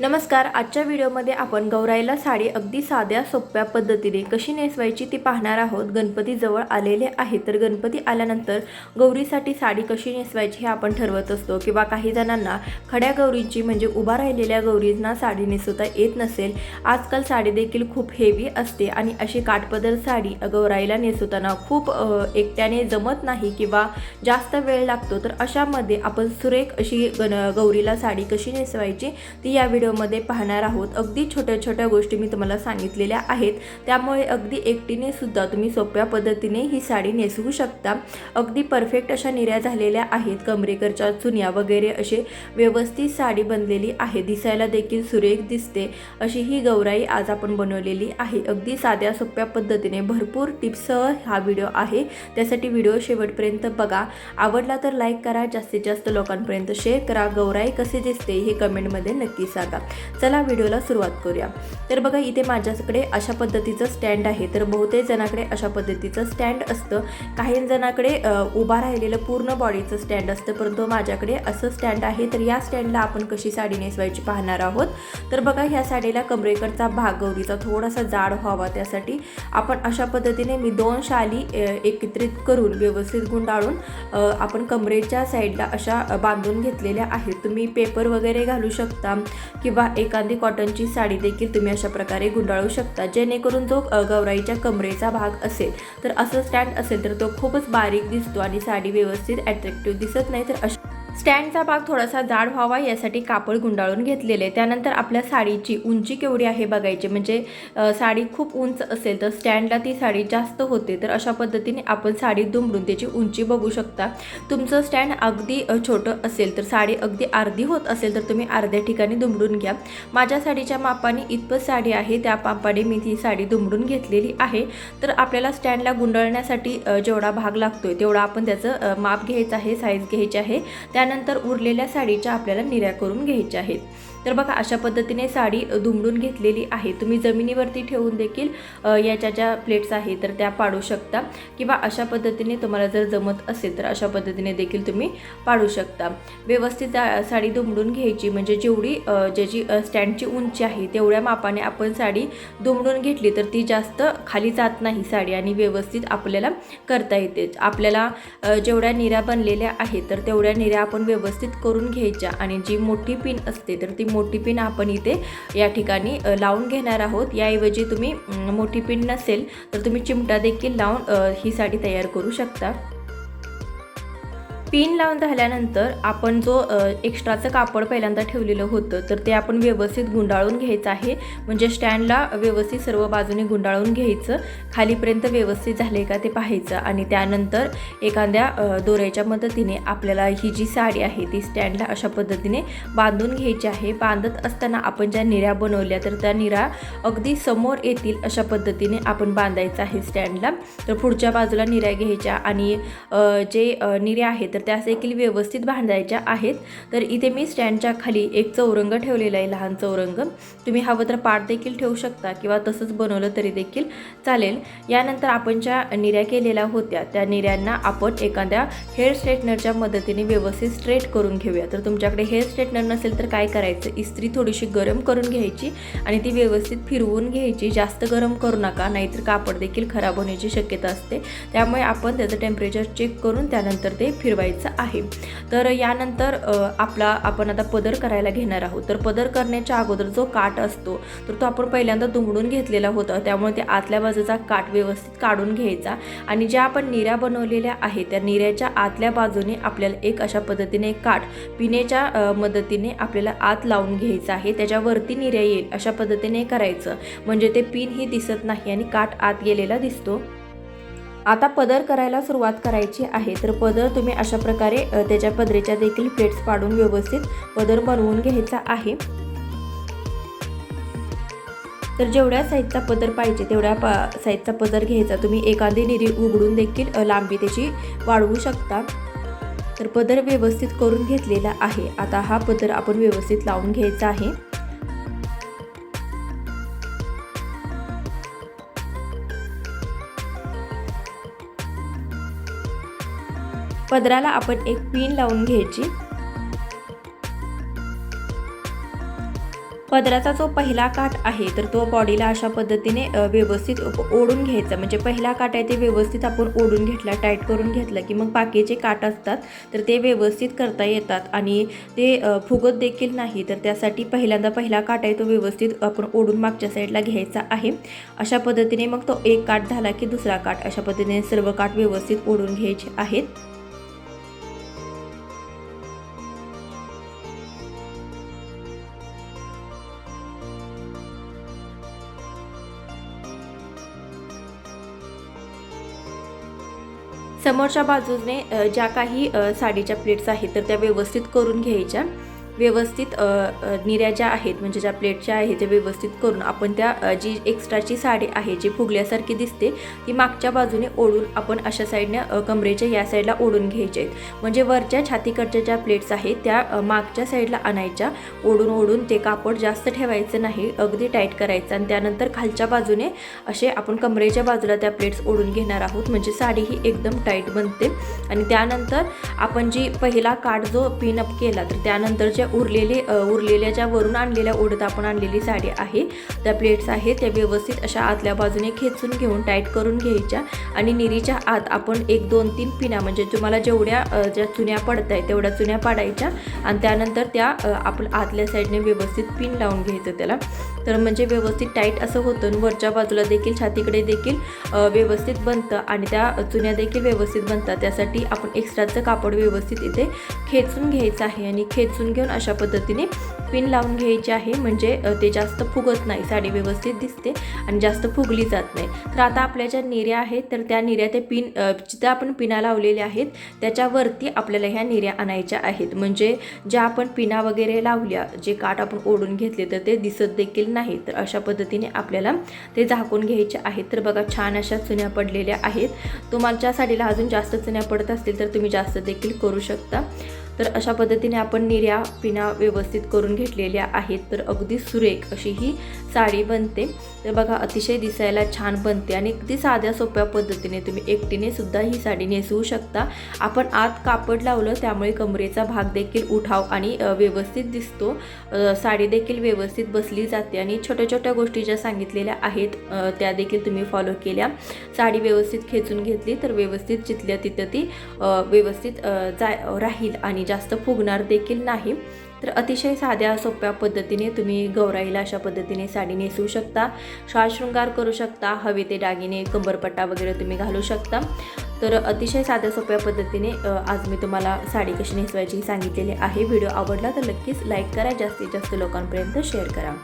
नमस्कार आजच्या व्हिडिओमध्ये आपण गौराईला साडी अगदी साध्या सोप्या पद्धतीने कशी नेसवायची ती पाहणार आहोत. गणपती जवळ आलेले आहे तर गणपती आल्यानंतर गौरीसाठी साडी कशी नेसवायची हे आपण ठरवत असतो किंवा काही जणांना खड्या गौरींची म्हणजे उभा राहिलेल्या गौरींना साडी नेसवता येत नसेल. आजकाल साडी देखील खूप हेवी असते आणि अशी काठपदर साडी गौराईला नेसवताना खूप एकट्याने जमत नाही किंवा जास्त वेळ लागतो. तर अशामध्ये आपण सुरेख अशी गण गौरीला साडी कशी नेसवायची ती या व्हिडिओ व्हिडिओमध्ये पाहणार आहोत. अगदी छोट्या छोट्या गोष्टी मी तुम्हाला सांगितलेल्या आहेत. त्यामुळे अगदी एकटीने सुद्धा तुम्ही सोप्या पद्धतीने ही साडी नेसवू शकता. अगदी परफेक्ट अशा निर्या झालेल्या आहेत. कमरेकरच्या चुन्या वगैरे असे व्यवस्थित साडी बनलेली आहे. दिसायला देखील सुरेख दिसते. अशी ही गौराई आज आपण बनवलेली आहे. अगदी साध्या सोप्या पद्धतीने भरपूर टिप्ससह हा व्हिडिओ आहे. त्यासाठी व्हिडिओ शेवटपर्यंत बघा. आवडला तर लाईक करा. जास्तीत जास्त लोकांपर्यंत शेअर करा. गौराई कसे दिसते हे कमेंटमध्ये नक्की सांगा. चला व्हिडिओला सुरुवात करूया. तर बघा इथे माझ्याकडे अशा पद्धतीचं स्टँड आहे. तर बहुतेक जणाकडे अशा पद्धतीचं स्टँड असतं. काही जणाकडे उभा राहिलेलं पूर्ण बॉडीचं स्टँड असतं. परंतु माझ्याकडे असं स्टँड आहे तर या स्टँडला आपण कशी साडी नेसवायची पाहणार आहोत. तर बघा ह्या साडीला कमरेकडचा भाग गौरीचा थोडासा जाड व्हावा. त्यासाठी आपण अशा पद्धतीने मी दोन शाली एकत्रित करून व्यवस्थित गुंडाळून आपण कमरेच्या साईडला अशा बांधून घेतलेल्या आहेत. तुम्ही पेपर वगैरे घालू शकता. किंवा एखादी कॉटनची साडी देखील तुम्ही अशा प्रकारे गुंडाळू शकता जेणेकरून जो गवराईच्या गौराईच्या कमरेचा भाग असेल तर असं स्टँड असेल तर तो खूपच बारीक दिसतो आणि साडी व्यवस्थित अट्रॅक्टिव्ह दिसत नाही तर अशा स्टँडचा भाग थोडासा जाड व्हावा यासाठी कापड गुंडाळून घेतलेले. त्यानंतर आपल्या साडीची उंची केवढी आहे बघायची. म्हणजे साडी खूप उंच असेल तर स्टँडला ती साडी जास्त होते. तर अशा पद्धतीने आपण साडी दुमडून त्याची उंची बघू शकता. तुमचं स्टँड अगदी छोटं असेल तर साडी अगदी अर्धी होत असेल तर तुम्ही अर्ध्या ठिकाणी दुमडून घ्या. माझ्या साडीच्या मापाने इतपत साडी आहे त्या मापाने मी ती साडी दुमडून घेतलेली आहे. तर आपल्याला स्टँडला गुंडाळण्यासाठी जेवढा भाग लागतोय तेवढा आपण त्याचं माप घ्यायचं आहे साईज घ्यायची आहे. त्यानंतर उरलेल्या साडीच्या आपल्याला निर्या करून घ्यायच्या आहेत. तर बघा अशा पद्धतीने साडी धुमडून दुमडून घेतलेली आहे. तुम्ही जमिनीवरती ठेवून देखील याच्या ज्या प्लेट्स आहेत तर त्या पाडू शकता. किंवा अशा पद्धतीने तुम्हाला जर जमत असेल तर अशा पद्धतीने देखील तुम्ही पाडू शकता. व्यवस्थित साडी दुमडून घ्यायची. म्हणजे जेवढी ज्याची स्टँडची उंची आहे तेवढ्या मापाने आपण साडी दुमडून घेतली तर ती जास्त खाली जात नाही साडी आणि व्यवस्थित आपल्याला करता येते. आपल्याला जेवढ्या निऱ्या बनलेल्या आहेत तर तेवढ्या निऱ्या आपण व्यवस्थित करून घ्यायच्या. आणि जी मोठी पिन असते तर ती मोठी पिन आपण इथे या ठिकाणी लावून घेणार आहोत. याऐवजी तुम्ही मोठी पिन नसेल तर तुम्ही चिमटा देखील लावून ही साडी तयार करू शकता. पिन लावून झाल्यानंतर आपण जो एक्स्ट्राचं कापड पहिल्यांदा ठेवलेलं होतं तर ते आपण व्यवस्थित गुंडाळून घ्यायचं आहे. म्हणजे स्टँडला व्यवस्थित सर्व बाजूने गुंडाळून घ्यायचं. खालीपर्यंत व्यवस्थित झाले का ते पाहायचं. आणि त्यानंतर एखाद्या दोऱ्याच्या मदतीने आपल्याला ही जी साडी आहे ती स्टँडला अशा पद्धतीने बांधून घ्यायची आहे. बांधत असताना आपण ज्या निऱ्या बनवल्या तर त्या निऱ्या अगदी समोर येतील अशा पद्धतीने आपण बांधायचं आहे स्टँडला. तर पुढच्या बाजूला निऱ्या घ्यायच्या आणि जे निऱ्या आहेत तर त्या देखील व्यवस्थित बांधायच्या आहेत. तर इथे मी स्टँडच्या खाली एक चौरंग ठेवलेला आहे लहान चौरंग. तुम्ही हवं तर पाट देखील ठेवू शकता किंवा तसंच बनवलं तरी देखील चालेल. यानंतर आपण ज्या निऱ्या केलेल्या होत्या त्या निऱ्यांना आपण एखाद्या हेअर स्ट्रेटनरच्या मदतीने व्यवस्थित स्ट्रेट करून घेऊया. तर तुमच्याकडे हेअर स्ट्रेटनर नसेल तर काय करायचं? इस्त्री थोडीशी गरम करून घ्यायची आणि ती व्यवस्थित फिरवून घ्यायची. जास्त गरम करू नका नाहीतर कापड देखील खराब होण्याची शक्यता असते. त्यामुळे आपण त्याचं टेम्परेचर चेक करून त्यानंतर ते फिरवायचं. आहे. तर यानंतर आपला आपण आता पदर करायला घेणार आहोत. तर पदर करण्याच्या अगोदर जो काठ असतो तर तो आपण पहिल्यांदा दुमडून घेतलेला होता. त्यामुळे ते आतल्या बाजूचा काठ व्यवस्थित काढून घ्यायचा. आणि ज्या आपण निऱ्या बनवलेल्या आहेत त्या निऱ्याच्या आतल्या बाजूने आपल्याला एक अशा पद्धतीने काठ पिण्याच्या मदतीने आपल्याला आत लावून घ्यायचं आहे. त्याच्यावरती निऱ्या येईल अशा पद्धतीने करायचं. म्हणजे ते पिन ही दिसत नाही आणि काठ आत गेलेला दिसतो. आता पदर करायला सुरुवात करायची आहे. तर पदर तुम्ही अशा प्रकारे त्याच्या पदरेच्या देखील प्लेट्स पाडून व्यवस्थित पदर बनवून घ्यायचा आहे. तर जेवढ्या साईजचा पदर पाहिजे तेवढ्या पा साईजचा पदर घ्यायचा. तुम्ही एखादी निरी उघडून देखील लांबी त्याची वाढवू शकता. तर पदर व्यवस्थित करून घेतलेला आहे. आता हा पदर आपण व्यवस्थित लावून घ्यायचा आहे. पदराला आपण एक पिन लावून घ्यायची. पदराचा जो पहिला काठ आहे तर तो बॉडीला अशा पद्धतीने व्यवस्थित ओढून घ्यायचा. म्हणजे पहिला काठ आहे ते व्यवस्थित आपण ओढून घेतला टाईट करून घेतला की मग बाकीचे काठ असतात तर ते व्यवस्थित करता येतात. आणि ते फुगत देखील नाही तर त्यासाठी पहिल्यांदा पहिला काठ आहे तो व्यवस्थित आपण ओढून मागच्या साईडला घ्यायचा आहे. अशा पद्धतीने मग तो एक काठ झाला की दुसरा काठ. अशा पद्धतीने सर्व काठ व्यवस्थित ओढून घ्यायचे आहेत. समोरच्या बाजूने ज्या काही साडीच्या प्लेट्स आहेत तर त्या व्यवस्थित करून घ्यायच्या. व्यवस्थित निऱ्या ज्या आहेत म्हणजे ज्या प्लेटच्या आहेत त्या व्यवस्थित करून आपण त्या जी एक्स्ट्राची साडी आहे जी फुगल्यासारखी दिसते ती मागच्या बाजूने ओढून आपण अशा साईडने कमरेच्या या साईडला ओढून घ्यायच्या आहेत म्हणजे वरच्या छातीकडच्या ज्या प्लेट्स आहेत त्या मागच्या साईडला आणायच्या. ओढून ओढून ते कापड जास्त ठेवायचं नाही अगदी टाईट करायचं. आणि त्यानंतर खालच्या बाजूने असे आपण कमरेच्या बाजूला त्या प्लेट्स ओढून घेणार आहोत. म्हणजे साडी ही एकदम टाईट बनते. आणि त्यानंतर आपण जी पहिला काठ जो पिनअप केला तर त्यानंतर जे उरलेले उरलेल्या ज्या वरून आणलेल्या ओढत आपण आणलेली साडी आहे त्या प्लेट्स आहेत त्या व्यवस्थित अशा आतल्या बाजूने खेचून घेऊन टाईट करून घ्यायच्या आणि निरीच्या आत आपण एक दोन तीन पिना म्हणजे तुम्हाला जेवढ्या ज्या चुन्या पडत आहेत तेवढ्या चुन्या पाडायच्या आणि त्यानंतर त्या आपण आतल्या साईडने व्यवस्थित पिन लावून घ्यायचं त्याला. तर म्हणजे व्यवस्थित टाईट असं होतं वरच्या बाजूला देखील छातीकडे देखील व्यवस्थित बनतं आणि त्या चुन्या देखील व्यवस्थित बनतात. त्यासाठी आपण एक्स्ट्राचं कापड व्यवस्थित इथे खेचून घ्यायचं आहे आणि खेचून घेऊन अशा पद्धतीने पिन लावून घ्यायची आहे. म्हणजे ते जास्त फुगत नाही. साडी व्यवस्थित दिसते आणि जास्त फुगली जात नाही. तर आता आपल्या ज्या निर्या आहेत तर त्या निर्या ते पिन अ, जिथं आपण पिना लावलेल्या आहेत त्याच्यावरती आपल्याला ह्या निर्या आणायच्या आहेत. म्हणजे ज्या आपण पिना वगैरे लावल्या जे काठ आपण ओढून घेतले तर ते दिसत देखील नाही. तर अशा पद्धतीने आपल्याला ते झाकून घ्यायचे आहेत. तर बघा छान अशा चुन्या पडलेल्या आहेत. तुमच्या साडीला अजून जास्त चुन्या पडत असतील तर तुम्ही जास्त देखील करू शकता. तर अशा पद्धतीने आपण निर्या पिना व्यवस्थित करून घेतलेल्या आहेत. तर अगदी सुरेख अशी ही साडी बनते. तर बघा अतिशय दिसायला छान बनते आणि अगदी साध्या सोप्या पद्धतीने तुम्ही एकटीने सुद्धा ही साडी नेसवू शकता. आपण आत कापड लावलं त्यामुळे कमरेचा भाग देखील उठाव आणि व्यवस्थित दिसतो. साडी देखील व्यवस्थित बसली जाते आणि छोट्या छोट्या गोष्टी ज्या सांगितलेल्या आहेत त्या देखील तुम्ही फॉलो केल्या. साडी व्यवस्थित खेचून घेतली तर व्यवस्थित जिथल्या तिथं ती व्यवस्थित जा राहील आणि जास्त फुगणार देखील नाही. तर अतिशय साध्या सोप्या पद्धतीने तुम्ही गौराईला अशा पद्धतीने साडी नेसवू शकता. शाळ शृंगार करू शकता हवे ते दागिने कंबरपट्टा वगैरे तुम्ही घालू शकता. तर अतिशय साध्या सोप्या पद्धतीने आज मी तुम्हाला साडी कशी नेसवायची सांगितलेली आहे. व्हिडिओ आवडला तर नक्कीच लाईक करा. जास्तीत जास्त लोकांपर्यंत शेअर करा.